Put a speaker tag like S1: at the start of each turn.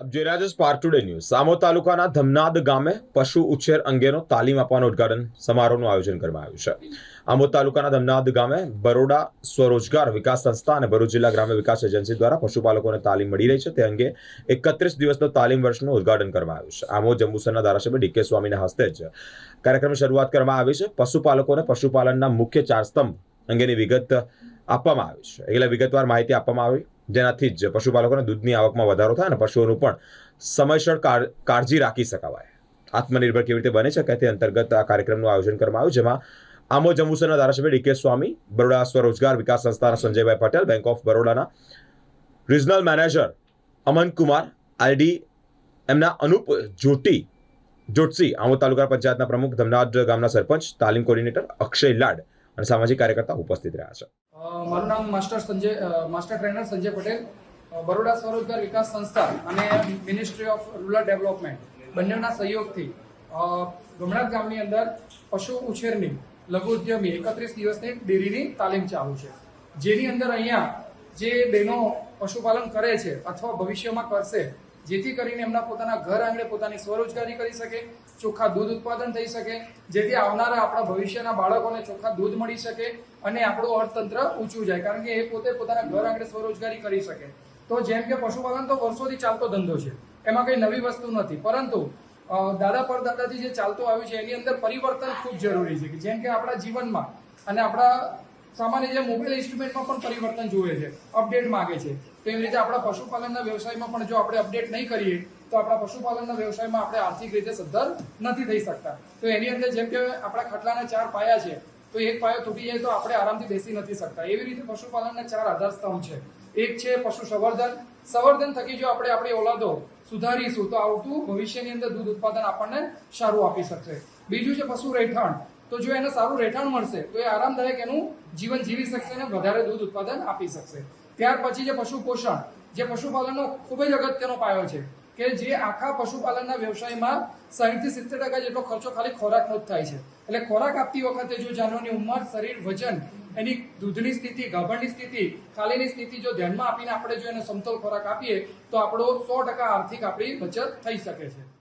S1: આપ જોઈ રહ્યા છો સ્પાર્ક ટુડે ન્યૂઝ સામો તાલુકાના ધમનાદ ગામે પશુ ઉછેર અંગેનો તાલીમ આપવાનું ઉદ્ઘાટન સમારોહનું આયોજન કરવામાં આવ્યું છે. આમોદ તાલુકાના ધમનાદ ગામે બરોડા સ્વરોજગાર વિકાસ સંસ્થા અને ભરૂચ જિલ્લા ગ્રામ્ય વિકાસ એજન્સી દ્વારા પશુપાલકોને તાલીમ મળી રહી છે. તે અંગે એકત્રીસ દિવસનો તાલીમ વર્ષનું ઉદઘાટન કરવામાં આવ્યું છે. આમો જંબુસરના ધારાસભ્ય ડીકે સ્વામીના હસ્તે જ કાર્યક્રમની શરૂઆત કરવામાં આવી છે. પશુપાલકોને પશુપાલનના મુખ્ય ચાર સ્તંભ અંગેની વિગત આપવામાં આવી છે. એટલે વિગતવાર માહિતી આપવામાં આવી. જેનાથી જ પશુપાલકોને દૂધની આવકમાં વધારો થાય અને પશુઓનું પણ સમયસર કાળજી રાખી શકાવાય. આત્મનિર્ભર કેવી રીતે બને છે તે અંતર્ગત આ કાર્યક્રમનું આયોજન કરવામાં આવ્યું, જેમાં આમો જંબુસરના ધારાસભ્ય ડીકે સ્વામી, બરોડા સ્વરોજગાર વિકાસ સંસ્થાના સંજયભાઈ Patel, bank of બરોડાના regional manager Aman Kumar ID એમના અનુપ જોટી જોટસી આમોદ તાલુકા પંચાયતના પ્રમુખ ધમનાદ ગામના સરપંચ, તાલીમ કોર્ડિનેટર અક્ષય લાડ અને સામાજિક કાર્યકર્તા ઉપસ્થિત રહ્યા છે.
S2: મારું નામ master Sanjay master trainer Sanjay Patel. Baroda સ્વરોજગાર વિકાસ સંસ્થા અને મિનિસ્ટ્રી ઓફ રૂરલ ડેવલપમેન્ટ બંનેના સહયોગથી ગમણાત ગામની અંદર પશુ ઉછેરની લઘુ ઉદ્યમી એકત્રીસ દિવસની ડેરીની તાલીમ ચાલુ છે. જેની અંદર અહીંયા જે બહેનો પશુપાલન કરે છે અથવા ભવિષ્યમાં કરશે જેથી કરીને એમના પોતાના ઘર આંગણે પોતાની સ્વરોજગારી કરી શકે, ચોખ્ખા દૂધ ઉત્પાદન થઈ શકે, જેથી આવનારા આપણા ભવિષ્યના બાળકોને ચોખ્ખા દૂધ મળી શકે અને આપણું અર્થતંત્ર ઊંચું જાય. કારણ કે એ પોતે પોતાના ઘર આંગણે સ્વરોજગારી કરી શકે. તો જેમ કે પશુપાલન તો વર્ષોથી ચાલતો ધંધો છે. એમાં કઈ નવી વસ્તુ નથી. પરંતુ દાદા પરદાદાથી જે ચાલતું આવ્યું છે, એની અંદર પરિવર્તન ખૂબ જરૂરી છે. જેમ કે આપણા જીવનમાં અને આપણા સામાન્ય જે મોબાઈલ ઇન્સ્ટ્રુમેન્ટમાં પણ પરિવર્તન જોઈએ છે અપડેટ માંગે છે. તો એવી રીતે આપણા પશુપાલનના વ્યવસાયમાં પણ જો આપણે અપડેટ નહીં કરીએ, તો આપણા પશુપાલનના વ્યવસાયમાં આપણે આર્થિક રીતે સદ્ધર નથી થઈ શકતા. તો એની અંદર જેમ કે આપણા ખટલાના ચાર પાયા છે, તો એક પાયો તૂટી જાય તો આપણે આરામથી બેસી નથી શકતા. એવી રીતે પશુપાલનના ચાર આધારસ્તંભ છે. એક છે પશુ સંવર્ધન સંવર્ધન થકી જો આપણે આપણી ઓલાદો સુધારીશું, તો આવતું ભવિષ્યની અંદર દૂધ ઉત્પાદન આપણને સારું આપી શકશે. બીજું છે પશુ રહેઠાણ. તો જો એને સારું રહેઠાણ મળશે, તો એ આરામદાયક એનું જીવન જીવી શકશે અને વધારે દૂધ ઉત્પાદન આપી શકશે. ત્યાર પછી જે પશુ પોષણ જે પશુપાલનનો ખૂબ જ અગત્યનો પાયો છે કે જે આખા પશુપાલનના વ્યવસાયમાં સાહીઠથી સિત્તેર ટકા જેટલો ખર્ચો ખાલી ખોરાકનો જ થાય છે. એટલે ખોરાક આપતી વખતે જો જાનવરની ઉંમર, શરીર, વજન, એની દૂધની સ્થિતિ, ગાભણની સ્થિતિ, ખાલીની સ્થિતિ જો ધ્યાનમાં આપીને આપણે જો એને સમતોલ ખોરાક આપીએ, તો આપણો સો ટકા આર્થિક આપણી બચત થઈ શકે છે.